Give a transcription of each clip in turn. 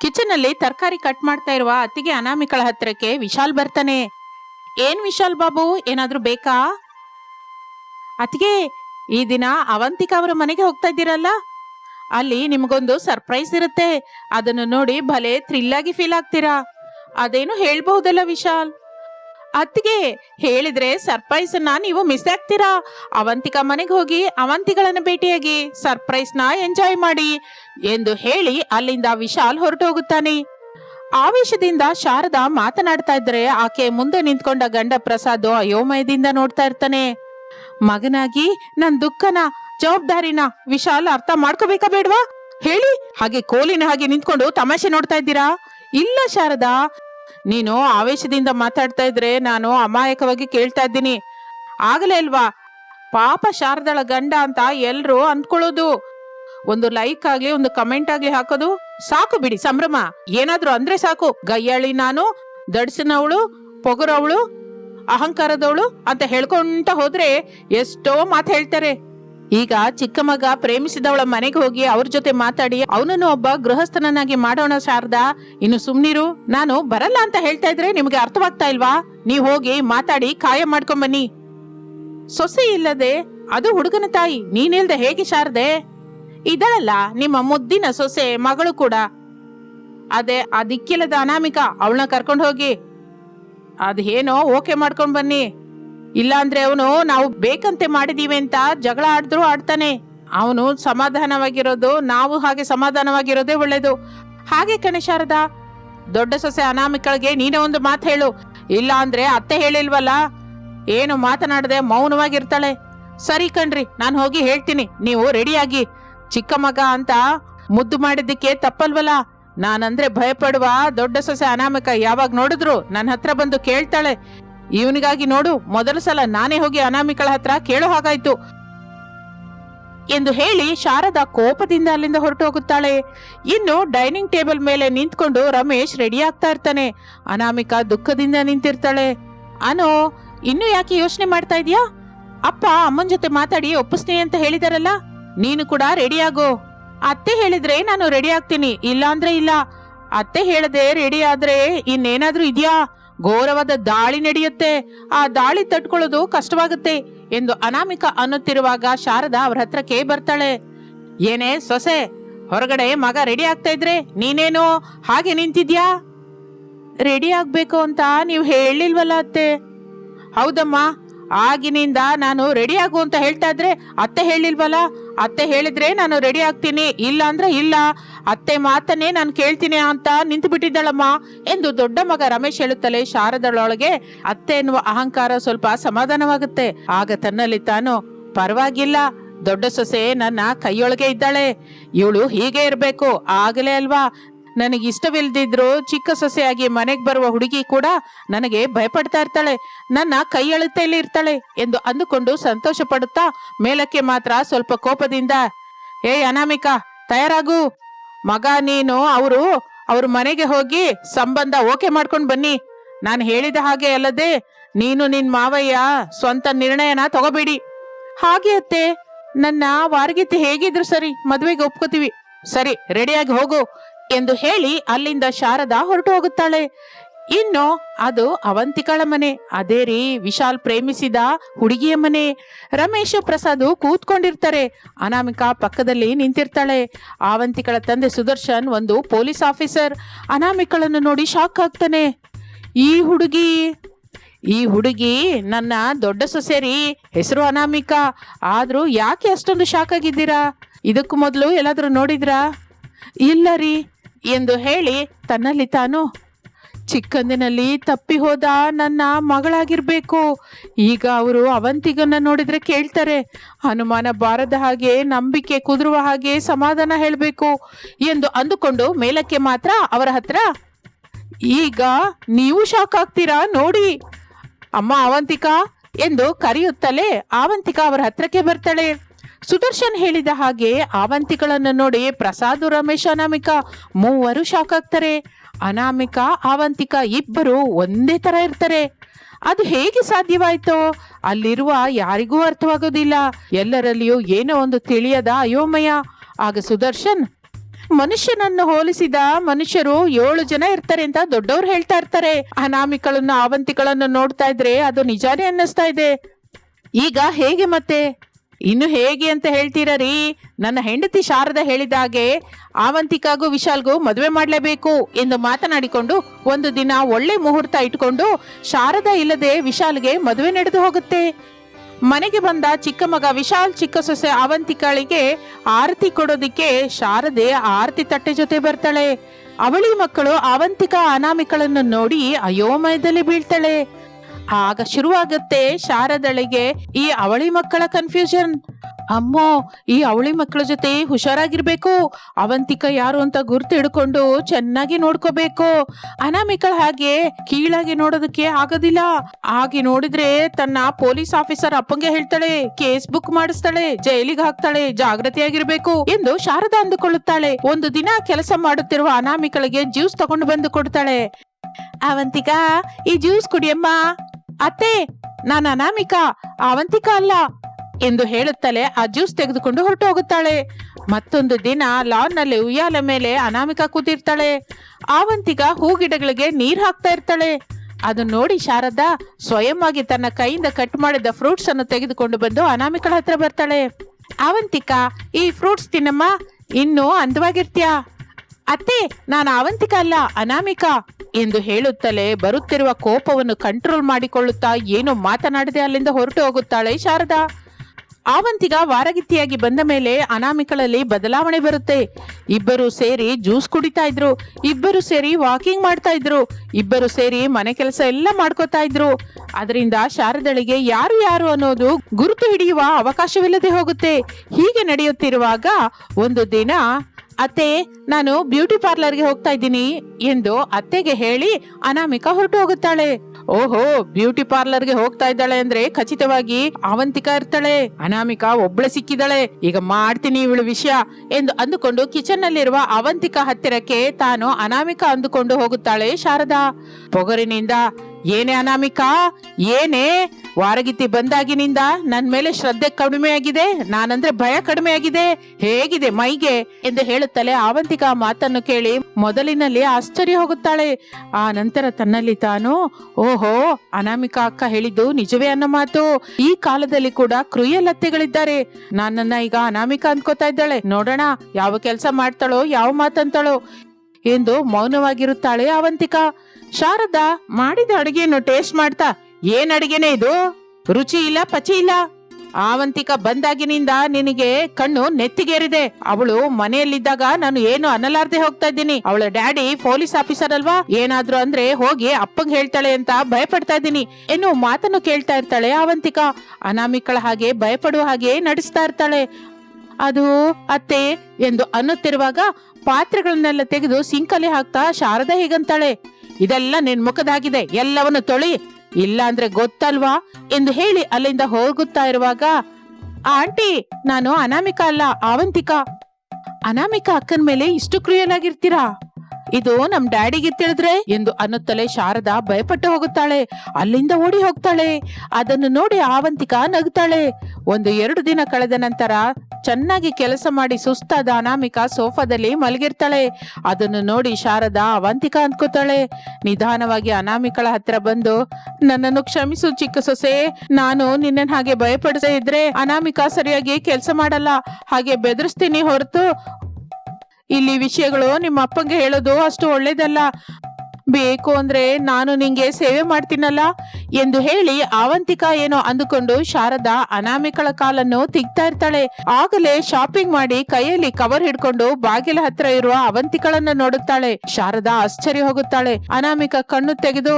Kitchen ಅಲ್ಲಿ ತರಕಾರಿ cut ಮಾಡ್ತಾ ಇರುವ ಅತ್ತಿಗೆ ಅನಾಮಿಕಳ ಹತ್ರಕ್ಕೆ ವಿಶಾಲ್ ಬರ್ತಾನೆ. ಏನ್ ವಿಶಾಲ್ ಬಾಬು, ಏನಾದ್ರೂ ಬೇಕಾ? ಅತ್ತಿಗೆ, ಈ ದಿನ ಅವಂತಿಕಾ ಅವರ ಮನೆಗೆ ಹೋಗ್ತಾ ಇದ್ದೀರಲ್ಲ? ಅಲ್ಲಿ ನಿಮಗೊಂದು ಸರ್ಪ್ರೈಸ್ ಇರುತ್ತೆ. ಅದನ್ನು ನೋಡಿ ಭಲೆ ಥ್ರಿಲ್ ಆಗಿ ಫೀಲ್ ಆಗ್ತೀರಾ? ಅದೇನು ಹೇಳ್ಬಹುದಲ್ಲ ವಿಶಾಲ್? ಅತ್ತಿಗೆ ಹೇಳಿದ್ರೆ ಸರ್ಪ್ರೈಸ್ ಅನ್ನ ನೀವು ಮಿಸ್ ಆಗ್ತೀರಾ? ಅವಂತಿಕಾ ಮನೆಗೆ ಹೋಗಿ ಅವಂತಿಗಳನ್ನ ಭೇಟಿಯಾಗಿ ಸರ್ಪ್ರೈಸ್ನ ಎಂಜಾಯ್ ಮಾಡಿ ಎಂದು ಹೇಳಿ ಅಲ್ಲಿಂದ ವಿಶಾಲ್ ಹೊರಟು ಹೋಗುತ್ತಾನೆ ಆವೇಶದಿಂದ ಶಾರದಾ ಮಾತನಾಡ್ತಾ ಇದ್ರೆ ಆಕೆ ಮುಂದೆ ನಿಂತ್ಕೊಂಡ ಗಂಡ ಪ್ರಸಾದ್ ಅಯೋಮಯದಿಂದ ನೋಡ್ತಾ ಇರ್ತಾನೆ. ಮಗನಾಗಿ ನನ್ ದುಃಖನ, ಜವಾಬ್ದಾರಿನ ವಿಶಾಲ್ ಅರ್ಥ ಮಾಡ್ಕೋಬೇಕಾ ಬೇಡ್ವಾ? ಹೇಳಿ, ಹಾಗೆ ಕೋಲಿನ ಹಾಗೆ ನಿಂತ್ಕೊಂಡು ತಮಾಷೆ ನೋಡ್ತಾ ಇದ್ದೀರಾ? ಇಲ್ಲ ಶಾರದಾ ನೀನು ಆವೇಶದಿಂದ ಮಾತಾಡ್ತಾ ಇದ್ರೆ ನಾನು ಅಮಾಯಕವಾಗಿ ಕೇಳ್ತಾ ಇದ್ದೀನಿ. ಆಗಲೇ ಅಲ್ವಾ? ಪಾಪ ಶಾರದಳ ಗಂಡ ಅಂತ ಎಲ್ರು ಅಂದ್ಕೊಳ್ಳೋದು. ಒಂದು ಲೈಕ್ ಆಗ್ಲಿ, ಒಂದು ಕಮೆಂಟ್ ಆಗ್ಲಿ ಹಾಕೋದು ಸಾಕು ಬಿಡಿ, ಸಂಭ್ರಮ. ಏನಾದ್ರೂ ಅಂದ್ರೆ ಸಾಕು. ಗಯ್ಯಾಳಿ ನಾನು, ದಡ್ಸನವಳು, ಪೊಗರವಳು, ಅಹಂಕಾರದವಳು ಅಂತ ಹೇಳ್ಕೊಂತ ಹೋದ್ರೆ ಎಷ್ಟೋ ಮಾತು ಹೇಳ್ತಾರೆ. ಈಗ ಚಿಕ್ಕ ಮಗ ಪ್ರೇಮಿಸಿದವಳ ಮನೆಗೆ ಹೋಗಿ ಅವ್ರ ಜೊತೆ ಮಾತಾಡಿ, ಅವನನ್ನು ಒಬ್ಬ ಗೃಹಸ್ಥನನ್ನಾಗಿ ಮಾಡೋಣ ಶಾರದಾ. ಇನ್ನು ಸುಮ್ನಿರು, ನಾನು ಬರಲ್ಲ ಅಂತ ಹೇಳ್ತಾ ಇದ್ರೆ ನಿಮ್ಗೆ ಅರ್ಥವಾಗ್ತಾ ಇಲ್ವಾ? ನೀವ್ ಹೋಗಿ ಮಾತಾಡಿ ಕಾಯ ಮಾಡ್ಕೊಂಡ್ ಬನ್ನಿ. ಸೊಸೆ ಇಲ್ಲದೆ, ಅದು ಹುಡುಗನ ತಾಯಿ, ನೀನಿಲ್ದೆ ಹೇಗೆ ಶಾರದೆ? ಇದಳಲ್ಲ, ನಿಮ್ಮ ಮುದ್ದಿನ ಸೊಸೆ, ಮಗಳು ಕೂಡ. ಅದೇ ಅದಿಕ್ಕಿಲ್ಲದ ದಿಕ್ಕಿಲ್ಲದ ಅನಾಮಿಕ, ಅವಳನ್ನ ಕರ್ಕೊಂಡು ಹೋಗಿ. ಅದೇನೋ ಓಕೆ ಮಾಡ್ಕೊಂಡ್ ಬನ್ನಿ. ಇಲ್ಲಾಂದ್ರೆ ಅವನು, ನಾವು ಬೇಕಂತೆ ಮಾಡಿದೀವಿ ಅಂತ ಜಗಳ ಆಡಿದ್ರು ಆಡ್ತಾನೆ. ಅವನು ಸಮಾಧಾನವಾಗಿರೋದು, ನಾವು ಹಾಗೆ ಸಮಾಧಾನವಾಗಿರೋದೇ ಒಳ್ಳೇದು. ಹಾಗೆ ಕಣೆ ಶಾರದಾ, ದೊಡ್ಡ ಸೊಸೆ ಅನಾಮಿಕಳಿಗೆ ನೀನೇ ಒಂದು ಮಾತು ಹೇಳು. ಇಲ್ಲ ಅಂದ್ರೆ ಅತ್ತೆ ಹೇಳಿಲ್ವಲ್ಲ? ಏನು ಮಾತನಾಡದೆ ಮೌನವಾಗಿರ್ತಾಳೆ. ಸರಿ ಕಣ್ರಿ, ನಾನು ಹೋಗಿ ಹೇಳ್ತೀನಿ. ನೀವು ರೆಡಿಯಾಗಿ. ಚಿಕ್ಕ ಮಗ ಅಂತ ಮುದ್ದು ಮಾಡಿದ್ದಕ್ಕೆ ತಪ್ಪಲ್ವಲ್ಲ? ನಾನಂದ್ರೆ ಭಯಪಡುವ ದೊಡ್ಡ ಸೊಸೆ ಅನಾಮಿಕ ಯಾವಾಗ ನೋಡಿದ್ರು ನನ್ನ ಹತ್ರ ಬಂದು ಕೇಳ್ತಾಳೆ. ಇವನಿಗಾಗಿ ನೋಡು, ಮೊದಲ ಸಲ ನಾನೇ ಹೋಗಿ ಅನಾಮಿಕಳ ಹತ್ರ ಕೇಳೋ ಹಾಗಾಯ್ತು. ಎಂದು ಹೇಳಿ ಶಾರದಾ ಕೋಪದಿಂದ ಅಲ್ಲಿಂದ ಹೊರಟು ಹೋಗುತ್ತಾಳೆ. ಇನ್ನು ಡೈನಿಂಗ್ ಟೇಬಲ್ ಮೇಲೆ ನಿಂತ್ಕೊಂಡು ರಮೇಶ್ ರೆಡಿ ಆಗ್ತಾ ಇರ್ತಾನೆ. ಅನಾಮಿಕಾ ದುಃಖದಿಂದ ನಿಂತಿರ್ತಾಳೆ. ಅನು, ಇನ್ನು ಯಾಕೆ ಯೋಚನೆ ಮಾಡ್ತಾ ಇದೀಯಾ? ಅಪ್ಪ ಅಮ್ಮನ ಜೊತೆ ಮಾತಾಡಿ ಒಪ್ಪಿಸ್ತೀನಿ ಅಂತ ಹೇಳಿದಾರಲ್ಲ? ನೀನು ಕೂಡ ರೆಡಿ ಆಗೋ. ಅತ್ತೆ ಹೇಳಿದ್ರೆ ನಾನು ರೆಡಿ ಆಗ್ತೀನಿ ಇಲ್ಲ ಅಂದ್ರೆ ಇಲ್ಲ. ಅತ್ತೆ ಹೇಳದೆ ರೆಡಿ ಆದ್ರೆ ಇನ್ನೇನಾದ್ರೂ ಇದೆಯಾ? ಘೋರವಾದ ದಾಳಿ ನಡೆಯುತ್ತೆ. ಆ ದಾಳಿ ತಟ್ಕೊಳ್ಳೋದು ಕಷ್ಟವಾಗುತ್ತೆ ಎಂದು ಅನಾಮಿಕ ಅನ್ನುತ್ತಿರುವಾಗ ಶಾರದಾ ಅವ್ರ ಹತ್ರಕ್ಕೆ ಬರ್ತಾಳೆ. ಏನೇ ಸೊಸೆ, ಹೊರಗಡೆ ಮಗ ರೆಡಿ ಆಗ್ತಾ ಇದ್ರೆ ನೀನೇನು ಹಾಗೆ ನಿಂತಿದ್ಯಾ? ರೆಡಿ ಆಗ್ಬೇಕು ಅಂತ ನೀವು ಹೇಳಿಲ್ವಲ್ಲ ಅತ್ತೆ. ಹೌದಮ್ಮ, ಆಗಿನಿಂದ ನಾನು ರೆಡಿ ಆಗು ಅಂತ ಹೇಳ್ತಾ ಇದ್ರೆ ಅತ್ತೆ ಹೇಳಿಲ್ವಲ್ಲ? ಅತ್ತೆ ಹೇಳಿದ್ರೆ ನಾನು ರೆಡಿ ಆಗ್ತೀನಿ, ಇಲ್ಲ ಅಂದ್ರೆ ಇಲ್ಲ. ಅತ್ತೆ ಮಾತನ್ನೇ ನಾನು ಕೇಳ್ತೀನಿ ಅಂತ ನಿಂತು ಬಿಟ್ಟಿದ್ದಾಳಮ್ಮ ಎಂದು ದೊಡ್ಡ ಮಗ ರಮೇಶ್ ಹೇಳುತ್ತಲೇ ಶಾರದಳೊಳಗೆ ಅತ್ತೆ ಎನ್ನುವ ಅಹಂಕಾರ ಸ್ವಲ್ಪ ಸಮಾಧಾನವಾಗುತ್ತೆ. ಆಗ ತನ್ನಲ್ಲಿ ತಾನು, ಪರವಾಗಿಲ್ಲ, ದೊಡ್ಡ ಸೊಸೆ ನನ್ನ ಕೈಯೊಳಗೆ ಇದ್ದಾಳೆ. ಇವಳು ಹೀಗೆ ಇರಬೇಕು, ಆಗಲೇ ಅಲ್ವಾ? ನನಗೆ ಇಷ್ಟವಿಲ್ಲದಿದ್ರು ಚಿಕ್ಕ ಸೊಸೆಯಾಗಿ ಮನೆಗೆ ಬರುವ ಹುಡುಗಿ ಕೂಡ ನನಗೆ ಭಯಪಡ್ತಾ ಇರ್ತಾಳೆ, ನನ್ನ ಕೈ ಅಳತೆಯಲ್ಲಿ ಇರ್ತಾಳೆ ಎಂದು ಅಂದುಕೊಂಡು ಸಂತೋಷ ಪಡುತ್ತಾ ಮೇಲಕ್ಕೆ ಮಾತ್ರ ಸ್ವಲ್ಪ ಕೋಪದಿಂದ ಏ ಅನಾಮಿಕಾ, ತಯಾರಾಗು. ಮಗ, ನೀನು, ಅವರು, ಅವ್ರ ಮನೆಗೆ ಹೋಗಿ ಸಂಬಂಧ ಓಕೆ ಮಾಡ್ಕೊಂಡು ಬನ್ನಿ. ನಾನು ಹೇಳಿದ ಹಾಗೆ ಅಲ್ಲದೆ ನೀನು ನಿನ್ ಮಾವಯ್ಯ ಸ್ವಂತ ನಿರ್ಣಯನ ತಗೋಬೇಡಿ. ಹಾಗೆ ಅತ್ತೆ, ನನ್ನ ವಾರಗೀತೆ ಹೇಗಿದ್ರು ಸರಿ, ಮದುವೆಗೆ ಒಪ್ಕೋತೀವಿ. ಸರಿ, ರೆಡಿಯಾಗಿ ಹೋಗು. ಎಂದು ಹೇಳಿ ಅಲ್ಲಿಂದ ಶಾರದಾ ಹೊರಟು ಹೋಗುತ್ತಾಳೆ. ಇನ್ನು ಅದು ಅವಂತಿಕಳ ಮನೆ. ಅದೇ ರೀ, ವಿಶಾಲ್ ಪ್ರೇಮಿಸಿದ ಹುಡುಗಿಯ ಮನೆ. ರಮೇಶ್ ಪ್ರಸಾದ್ ಕೂತ್ಕೊಂಡಿರ್ತಾರೆ. ಅನಾಮಿಕಾ ಪಕ್ಕದಲ್ಲಿ ನಿಂತಿರ್ತಾಳೆ. ಅವಂತಿಕಳ ತಂದೆ ಸುದರ್ಶನ್ ಒಂದು ಪೊಲೀಸ್ ಆಫೀಸರ್. ಅನಾಮಿಕಳನ್ನು ನೋಡಿ ಶಾಕ್ ಆಗ್ತಾನೆ. ಈ ಹುಡುಗಿ ಈ ಹುಡುಗಿ ನನ್ನ ದೊಡ್ಡ ಸೊಸೆ ರೀ, ಹೆಸರು ಅನಾಮಿಕಾ. ಆದರೂ ಯಾಕೆ ಅಷ್ಟೊಂದು ಶಾಕ್ ಆಗಿದ್ದೀರಾ? ಇದಕ್ಕೂ ಮೊದಲು ಎಲ್ಲಾದರೂ ನೋಡಿದ್ರಾ? ಇಲ್ಲ ರೀ. ಎಂದು ಹೇಳಿ ತನ್ನಲ್ಲಿ ತಾನು ಚಿಕ್ಕಂದಿನಲ್ಲಿ ತಪ್ಪಿ ಹೋದ ನನ್ನ ಮಗಳಾಗಿರ್ಬೇಕು. ಈಗ ಅವರು ಅವಂತಿಗನ್ನ ನೋಡಿದ್ರೆ ಕೇಳ್ತಾರೆ ಅನುಮಾನ ಬಾರದ ಹಾಗೆ, ನಂಬಿಕೆ ಕುದುರುವ ಹಾಗೆ ಸಮಾಧಾನ ಹೇಳಬೇಕು ಎಂದು ಅಂದುಕೊಂಡು ಮೇಲಕ್ಕೆ ಮಾತ್ರ ಅವರ ಹತ್ರ, ಈಗ ನೀವು ಶಾಕ್ ಆಗ್ತೀರಾ ನೋಡಿ, ಅಮ್ಮ ಅವಂತಿಕಾ ಎಂದು ಕರೆಯುತ್ತಲೇ ಅವಂತಿಕಾ ಅವರ ಹತ್ರಕ್ಕೆ ಬರ್ತಾಳೆ. ಸುದರ್ಶನ್ ಹೇಳಿದ ಹಾಗೆ ಆವಂತಿಗಳನ್ನು ನೋಡಿ ಪ್ರಸಾದ್, ರಮೇಶ್, ಅನಾಮಿಕ ಮೂವರು ಶಾಕ್ ಆಗ್ತಾರೆ ಅನಾಮಿಕಾ, ಆವಂತಿಕಾ ಇಬ್ಬರು ಒಂದೇ ತರ ಇರ್ತಾರೆ. ಅದು ಹೇಗೆ ಸಾಧ್ಯವಾಯಿತು ಅಲ್ಲಿರುವ ಯಾರಿಗೂ ಅರ್ಥವಾಗೋದಿಲ್ಲ. ಎಲ್ಲರಲ್ಲಿಯೂ ಏನೋ ಒಂದು ತಿಳಿಯದ ಅಯೋಮಯ. ಆಗ ಸುದರ್ಶನ್, ಮನುಷ್ಯನನ್ನು ಹೋಲಿಸಿದ ಮನುಷ್ಯರು ಏಳು ಜನ ಇರ್ತಾರೆ ಅಂತ ದೊಡ್ಡವ್ರು ಹೇಳ್ತಾ ಇರ್ತಾರೆ. ಅನಾಮಿಕಳನ್ನು ಅವಂತಿಗಳನ್ನು ನೋಡ್ತಾ ಇದ್ರೆ ಅದು ನಿಜಾನೇ ಅನ್ನಿಸ್ತಾ ಇದೆ. ಈಗ ಹೇಗೆ ಮತ್ತೆ? ಇನ್ನು ಹೇಗೆ ಅಂತ ಹೇಳ್ತೀರ ರೀ? ನನ್ನ ಹೆಂಡತಿ ಶಾರದ ಹೇಳಿದ ಹಾಗೆ ಆವಂತಿಕಾಗೂ ವಿಶಾಲ್ಗೂ ಮದುವೆ ಮಾಡಲೇಬೇಕು ಎಂದು ಮಾತನಾಡಿಕೊಂಡು ಒಂದು ದಿನ ಒಳ್ಳೆ ಮುಹೂರ್ತ ಇಟ್ಕೊಂಡು ಶಾರದ ಇಲ್ಲದೆ ವಿಶಾಲ್ಗೆ ಮದುವೆ ನಡೆದು ಹೋಗುತ್ತೆ. ಮನೆಗೆ ಬಂದ ಚಿಕ್ಕ ಮಗ ವಿಶಾಲ್, ಚಿಕ್ಕ ಸೊಸೆ ಅವಂತಿಕಾಳಿಗೆ ಆರತಿ ಕೊಡೋದಿಕ್ಕೆ ಶಾರದೆ ಆರತಿ ತಟ್ಟೆ ಜೊತೆ ಬರ್ತಾಳೆ. ಅವಳಿ ಮಕ್ಕಳು ಅವಂತಿಕಾ ಅನಾಮಿಕಳನ್ನು ನೋಡಿ ಅಯೋಮಯದಲ್ಲಿ ಬೀಳ್ತಾಳೆ. ಆಗ ಶುರುವಾಗುತ್ತೆ ಶಾರದಳಿಗೆ ಈ ಅವಳಿ ಮಕ್ಕಳ ಕನ್ಫ್ಯೂಷನ್ ಅಮ್ಮೋ, ಈ ಅವಳಿ ಮಕ್ಕಳ ಜೊತೆ ಹುಷಾರಾಗಿರ್ಬೇಕು. ಅವಂತಿಕ ಯಾರು ಅಂತ ಗುರ್ತು ಹಿಡ್ಕೊಂಡು ಚೆನ್ನಾಗಿ ನೋಡ್ಕೋಬೇಕು. ಅನಾಮಿಕಳ ಹಾಗೆ ಕೀಳಾಗಿ ನೋಡೋದಕ್ಕೆ ಆಗೋದಿಲ್ಲ. ಹಾಗೆ ನೋಡಿದ್ರೆ ತನ್ನ ಪೊಲೀಸ್ ಆಫೀಸರ್ ಅಪ್ಪಂಗೆ ಹೇಳ್ತಾಳೆ, ಕೇಸ್ ಬುಕ್ ಮಾಡಿಸ್ತಾಳೆ, ಜೈಲಿಗೆ ಹಾಕ್ತಾಳೆ, ಜಾಗ್ರತೆಯಾಗಿರ್ಬೇಕು ಎಂದು ಶಾರದಾ ಅಂದುಕೊಳ್ಳುತ್ತಾಳೆ. ಒಂದು ದಿನ ಕೆಲಸ ಮಾಡುತ್ತಿರುವ ಅನಾಮಿಕಳಿಗೆ ಜ್ಯೂಸ್ ತಗೊಂಡು ಬಂದು ಕೊಡ್ತಾಳೆ. ಅವಂತಿಕಾ, ಈ ಜ್ಯೂಸ್ ಕುಡಿಯಮ್ಮ. ಅತ್ತೆ, ನಾನು ಅನಾಮಿಕಾ ಅವಂತಿಕಾ ಅಲ್ಲ ಎಂದು ಹೇಳುತ್ತಲೇ ಆ ಜ್ಯೂಸ್ ತೆಗೆದುಕೊಂಡು ಹೊರಟು ಹೋಗುತ್ತಾಳೆ. ಮತ್ತೊಂದು ದಿನ ಲಾನ್ನಲ್ಲಿ ಉಯ್ಯಾಲ ಮೇಲೆ ಅನಾಮಿಕಾ ಕೂತಿರ್ತಾಳೆ. ಹೂ ಹೂಗಿಡಗಳಿಗೆ ನೀರ್ ಹಾಕ್ತಾ ಇರ್ತಾಳೆ. ಅದನ್ನ ನೋಡಿ ಶಾರದಾ ಸ್ವಯಂವಾಗಿ ತನ್ನ ಕೈಯಿಂದ ಕಟ್ ಮಾಡಿದ ಫ್ರೂಟ್ಸ್ ಅನ್ನು ತೆಗೆದುಕೊಂಡು ಬಂದು ಅನಾಮಿಕಳ ಹತ್ರ ಬರ್ತಾಳೆ. ಅವಂತಿಕಾ ಈ ಫ್ರೂಟ್ಸ್ ತಿನ್ನಮ್ಮ, ಇನ್ನು ಅಂದವಾಗಿರ್ತೀಯಾ? ಅತ್ತೆ, ನಾನು ಅವಂತಿಕ ಅಲ್ಲ, ಅನಾಮಿಕ ಎಂದು ಹೇಳುತ್ತಲೇ ಬರುತ್ತಿರುವ ಕೋಪವನ್ನು ಕಂಟ್ರೋಲ್ ಮಾಡಿಕೊಳ್ಳುತ್ತಾ ಏನೋ ಮಾತನಾಡದೆ ಅಲ್ಲಿಂದ ಹೊರಟು ಹೋಗುತ್ತಾಳೆ ಶಾರದಾ. ಆವಂತಿಗ ವಾರಗಿತ್ತಿಯಾಗಿ ಬಂದ ಮೇಲೆ ಅನಾಮಿಕಳಲ್ಲಿ ಬದಲಾವಣೆ ಬರುತ್ತೆ. ಇಬ್ಬರು ಸೇರಿ ಜ್ಯೂಸ್ ಕುಡಿತಾ ಇದ್ರು, ಇಬ್ಬರು ಸೇರಿ ವಾಕಿಂಗ್ ಮಾಡ್ತಾ ಇದ್ರು, ಇಬ್ಬರು ಸೇರಿ ಮನೆ ಕೆಲಸ ಎಲ್ಲ ಮಾಡ್ಕೋತಾ ಇದ್ರು. ಅದರಿಂದ ಶಾರದಳಿಗೆ ಯಾರು ಯಾರು ಅನ್ನೋದು ಗುರುತು ಹಿಡಿಯುವ ಅವಕಾಶವಿಲ್ಲದೆ ಹೋಗುತ್ತೆ. ಹೀಗೆ ನಡೆಯುತ್ತಿರುವಾಗ ಒಂದು ದಿನ ಅತ್ತೆ, ನಾನು ಬ್ಯೂಟಿ ಪಾರ್ಲರ್ಗೆ ಹೋಗ್ತಾ ಇದ್ದೀನಿ ಎಂದು ಅತ್ತೆಗೆ ಹೇಳಿ ಅನಾಮಿಕಾ ಹೊರಟು ಹೋಗುತ್ತಾಳೆ ಓಹೋ, ಬ್ಯೂಟಿ ಪಾರ್ಲರ್ಗೆ ಹೋಗ್ತಾ ಇದ್ದಾಳೆ ಅಂದ್ರೆ ಖಚಿತವಾಗಿ ಅವಂತಿಕಾ ಇರ್ತಾಳೆ. ಅನಾಮಿಕಾ ಒಬ್ಳೆ ಸಿಕ್ಕಿದಾಳೆ ಈಗ ಮಾಡ್ತೀನಿ ಇವಳು ವಿಷಯ ಎಂದು ಅಂದುಕೊಂಡು ಕಿಚನ್ ನಲ್ಲಿರುವ ಅವಂತಿಕಾ ಹತ್ತಿರಕ್ಕೆ ತಾನು ಅನಾಮಿಕಾ ಅಂದುಕೊಂಡು ಹೋಗುತ್ತಾಳೆ ಶಾರದಾ. ಪೊಗರಿನಿಂದ ಏನೇ ಅನಾಮಿಕಾ, ಏನೇ? ವಾರಗಿತ್ತಿ ಬಂದಾಗಿನಿಂದ ನನ್ ಮೇಲೆ ಶ್ರದ್ಧೆ ಕಡಿಮೆ ಆಗಿದೆ, ನಾನಂದ್ರೆ ಭಯ ಕಡಿಮೆ ಆಗಿದೆ, ಹೇಗಿದೆ ಮೈಗೆ? ಎಂದು ಹೇಳುತ್ತಲೇ ಆವಂತಿಕ ಮಾತನ್ನು ಕೇಳಿ ಮೊದಲಿನಲ್ಲಿ ಆಶ್ಚರ್ಯ ಹೋಗುತ್ತಾಳೆ. ಆ ನಂತರ ತನ್ನಲ್ಲಿ ತಾನು, ಓಹೋ, ಅನಾಮಿಕಾ ಅಕ್ಕ ಹೇಳಿದ್ದು ನಿಜವೇ ಅನ್ನೋ ಮಾತು. ಈ ಕಾಲದಲ್ಲಿ ಕೂಡ ಕ್ರೂಯಲ್ ನನ್ನನ್ನ ಈಗ ಅನಾಮಿಕಾ ಅನ್ಕೋತಾ ಇದ್ದಾಳೆ. ನೋಡೋಣ, ಯಾವ ಕೆಲಸ ಮಾಡ್ತಾಳೋ, ಯಾವ ಮಾತಂತಾಳೋ ಎಂದು ಮೌನವಾಗಿರುತ್ತಾಳೆ ಅವಂತಿಕಾ ಶಾರದಾ ಮಾಡಿದ ಅಡಿಗೆಯನ್ನು ಟೇಸ್ಟ್ ಮಾಡ್ತಾ, ಏನ್ ಅಡಿಗೆನೆ ಇದು? ರುಚಿ ಇಲ್ಲ, ಪಚಿ ಇಲ್ಲ. ಆವಂತಿಕ ಬಂದಾಗಿನಿಂದ ನಿನಗೆ ಕಣ್ಣು ನೆತ್ತಿಗೇರಿದೆ. ಅವಳು ಮನೆಯಲ್ಲಿದ್ದಾಗ ನಾನು ಏನು ಅನ್ನಲಾರ್ದೆ ಹೋಗ್ತಾ ಇದ್ದೀನಿ. ಅವಳ ಡ್ಯಾಡಿ ಪೊಲೀಸ್ ಆಫೀಸರ್ ಅಲ್ವಾ? ಏನಾದ್ರೂ ಅಂದ್ರೆ ಹೋಗಿ ಅಪ್ಪಂಗ್ ಹೇಳ್ತಾಳೆ ಅಂತ ಭಯಪಡ್ತಾ ಇದ್ದೀನಿ. ಏನು ಮಾತನ್ನು ಕೇಳ್ತಾ ಇರ್ತಾಳೆ ಆವಂತಿಕ. ಅನಾಮಿಕಳ ಹಾಗೆ ಭಯಪಡುವ ಹಾಗೆ ನಡೆಸ್ತಾ ಇರ್ತಾಳೆ. ಅದು ಅತ್ತೆ, ಎಂದು ಅನ್ನುತ್ತಿರುವಾಗ ಪಾತ್ರೆಗಳನ್ನೆಲ್ಲ ತೆಗೆದು ಸಿಂಕಲ್ಲಿ ಹಾಕ್ತಾ ಶಾರದಾ ಹೀಗಂತಾಳೆ. ಇದೆಲ್ಲ ನಿನ್ ಮುಖದಾಗಿದೆ. ಎಲ್ಲವನ್ನು ತೊಳಿ. ಇಲ್ಲ ಅಂದ್ರೆ ಗೊತ್ತಲ್ವಾ? ಎಂದು ಹೇಳಿ ಅಲ್ಲಿಂದ ಹೋಗುತ್ತಾ ಇರುವಾಗ, ಆಂಟಿ, ನಾನು ಅನಾಮಿಕಾ ಅಲ್ಲ, ಆವಂತಿಕಾ. ಅನಾಮಿಕಾ ಅಕ್ಕನ ಮೇಲೆ ಇಷ್ಟು ಕ್ರೂಯಲ್ ಇದು ನಮ್ ಡ್ಯಾಡಿಗೆ ತಿಳಿದ್ರೆ? ಎಂದು ಅನ್ನುತ್ತಲೇ ಶಾರದಾ ಭಯಪಟ್ಟು ಹೋಗುತ್ತಾಳೆ. ಅಲ್ಲಿಂದ ಓಡಿ ಹೋಗ್ತಾಳೆ. ಅದನ್ನು ನೋಡಿ ಆವಂತಿಕ ನಗುತ್ತಾಳೆ ಒಂದು ಎರಡು ದಿನ ಕಳೆದ ನಂತರ ಚೆನ್ನಾಗಿ ಕೆಲಸ ಮಾಡಿ ಸುಸ್ತಾದ ಅನಾಮಿಕಾ ಸೋಫಾದಲ್ಲಿ ಮಲಗಿರ್ತಾಳೆ. ಅದನ್ನು ನೋಡಿ ಶಾರದಾ ಅವಂತಿಕ ಅಂದ್ಕೋತಾಳೆ. ನಿಧಾನವಾಗಿ ಅನಾಮಿಕಳ ಹತ್ರ ಬಂದು, ನನ್ನನ್ನು ಕ್ಷಮಿಸು ಚಿಕ್ಕ ಸೊಸೆ. ನಾನು ನಿನ್ನನ್ ಹಾಗೆ ಭಯಪಡದೇ ಇದ್ರೆ ಅನಾಮಿಕಾ ಸರಿಯಾಗಿ ಕೆಲಸ ಮಾಡಲ್ಲ. ಹಾಗೆ ಬೆದರಿಸ್ತೀನಿ ಹೊರತು ಇಲ್ಲಿ ವಿಷಯಗಳು ನಿಮ್ಮ ಅಪ್ಪಂಗೆ ಹೇಳೋದು ಅಷ್ಟು ಒಳ್ಳೇದಲ್ಲ. ಬೇಕು ಅಂದ್ರೆ ನಾನು ನಿಂಗೆ ಸೇವೆ ಮಾಡ್ತೀನಲ್ಲ? ಎಂದು ಹೇಳಿ ಅವಂತಿಕಾ ಏನೋ ಅಂದುಕೊಂಡು ಶಾರದಾ ಅನಾಮಿಕಳ ಕಾಲನ್ನು ತಿಗ್ತಾ ಇರ್ತಾಳೆ. ಆಗಲೇ ಶಾಪಿಂಗ್ ಮಾಡಿ ಕೈಯಲ್ಲಿ ಕವರ್ ಹಿಡ್ಕೊಂಡು ಬಾಗಿಲ ಹತ್ರ ಇರುವ ಅವಂತಿಕಳನ್ನ ನೋಡುತ್ತಾಳೆ. ಶಾರದಾ ಆಶ್ಚರ್ಯ ಹೋಗುತ್ತಾಳೆ. ಅನಾಮಿಕ ಕಣ್ಣು ತೆಗೆದು,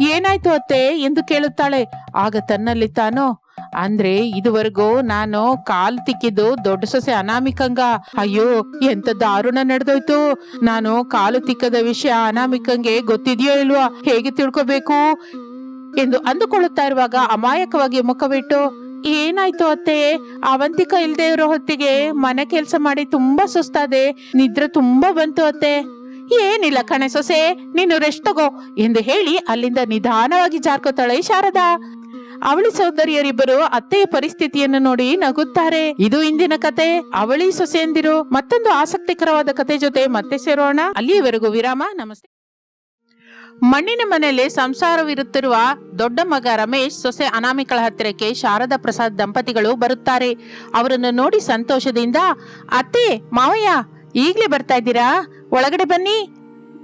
ಏನಾಯ್ತು ಅತ್ತೆ? ಎಂದು ಕೇಳುತ್ತಾಳೆ. ಆಗ ತನ್ನಲ್ಲಿ ತಾನು ಅಂದ್ರೆ ಇದುವರೆಗೂ ನಾನು ಕಾಲ್ ತಿಕ್ಕಿದ್ದು ದೊಡ್ಡ ಸೊಸೆ ಅನಾಮಿಕಂಗ. ಅಯ್ಯೋ ಎಂತ ದಾರುಣ ನಡೆದೋಯ್ತು. ನಾನು ಕಾಲು ತಿಕ್ಕದ ವಿಷಯ ಅನಾಮಿಕಂಗೆ ಗೊತ್ತಿದೆಯೋ ಇಲ್ವಾ ಹೇಗೆ ತಿಳ್ಕೋಬೇಕು? ಎಂದು ಅಂದುಕೊಳ್ಳುತ್ತಾ ಇರುವಾಗ ಅಮಾಯಕವಾಗಿ ಮುಖವಿಟ್ಟು, ಏನಾಯ್ತು ಅತ್ತೆ? ಅವಂತಿಕ ಇಲ್ದೇ ಇರೋ ಹೊತ್ತಿಗೆ ಮನೆ ಕೆಲಸ ಮಾಡಿ ತುಂಬಾ ಸುಸ್ತಾದೆ. ನಿದ್ರೆ ತುಂಬಾ ಬಂತು ಅತ್ತೆ. ಏನಿಲ್ಲ ಕಣೆ ಸೊಸೆ, ನೀನು ರೆಸ್ಟ್ ತಗೋ, ಎಂದು ಹೇಳಿ ಅಲ್ಲಿಂದ ನಿಧಾನವಾಗಿ ಜಾರ್ಕೋತಾಳೆ ಶಾರದಾ. ಅವಳಿ ಸಹೋದರಿಯರಿಬ್ಬರು ಅತ್ತೆಯ ಪರಿಸ್ಥಿತಿಯನ್ನು ನೋಡಿ ನಗುತ್ತಾರೆ. ಇದು ಇಂದಿನ ಕತೆ. ಅವಳಿ ಸೊಸೆಯಂದಿರು, ಮತ್ತೊಂದು ಆಸಕ್ತಿಕರವಾದ ಕತೆ ಜೊತೆ ಮತ್ತೆ ಸೇರೋಣ. ಅಲ್ಲಿಯವರೆಗೂ ವಿರಾಮ. ನಮಸ್ತೆ. ಮಣ್ಣಿನ ಮನೆಯಲ್ಲಿ ಸಂಸಾರವಿರುತ್ತಿರುವ ದೊಡ್ಡ ಮಗ ರಮೇಶ್, ಸೊಸೆ ಅನಾಮಿಕಳ ಹತ್ತಿರಕ್ಕೆ ಶಾರದಾ ಪ್ರಸಾದ್ ದಂಪತಿಗಳು ಬರುತ್ತಾರೆ. ಅವರನ್ನು ನೋಡಿ ಸಂತೋಷದಿಂದ, ಅತ್ತೆ, ಮಾವಯ್ಯ, ಈಗ್ಲೇ ಬರ್ತಾ ಇದ್ದೀರಾ? ಒಳಗಡೆ ಬನ್ನಿ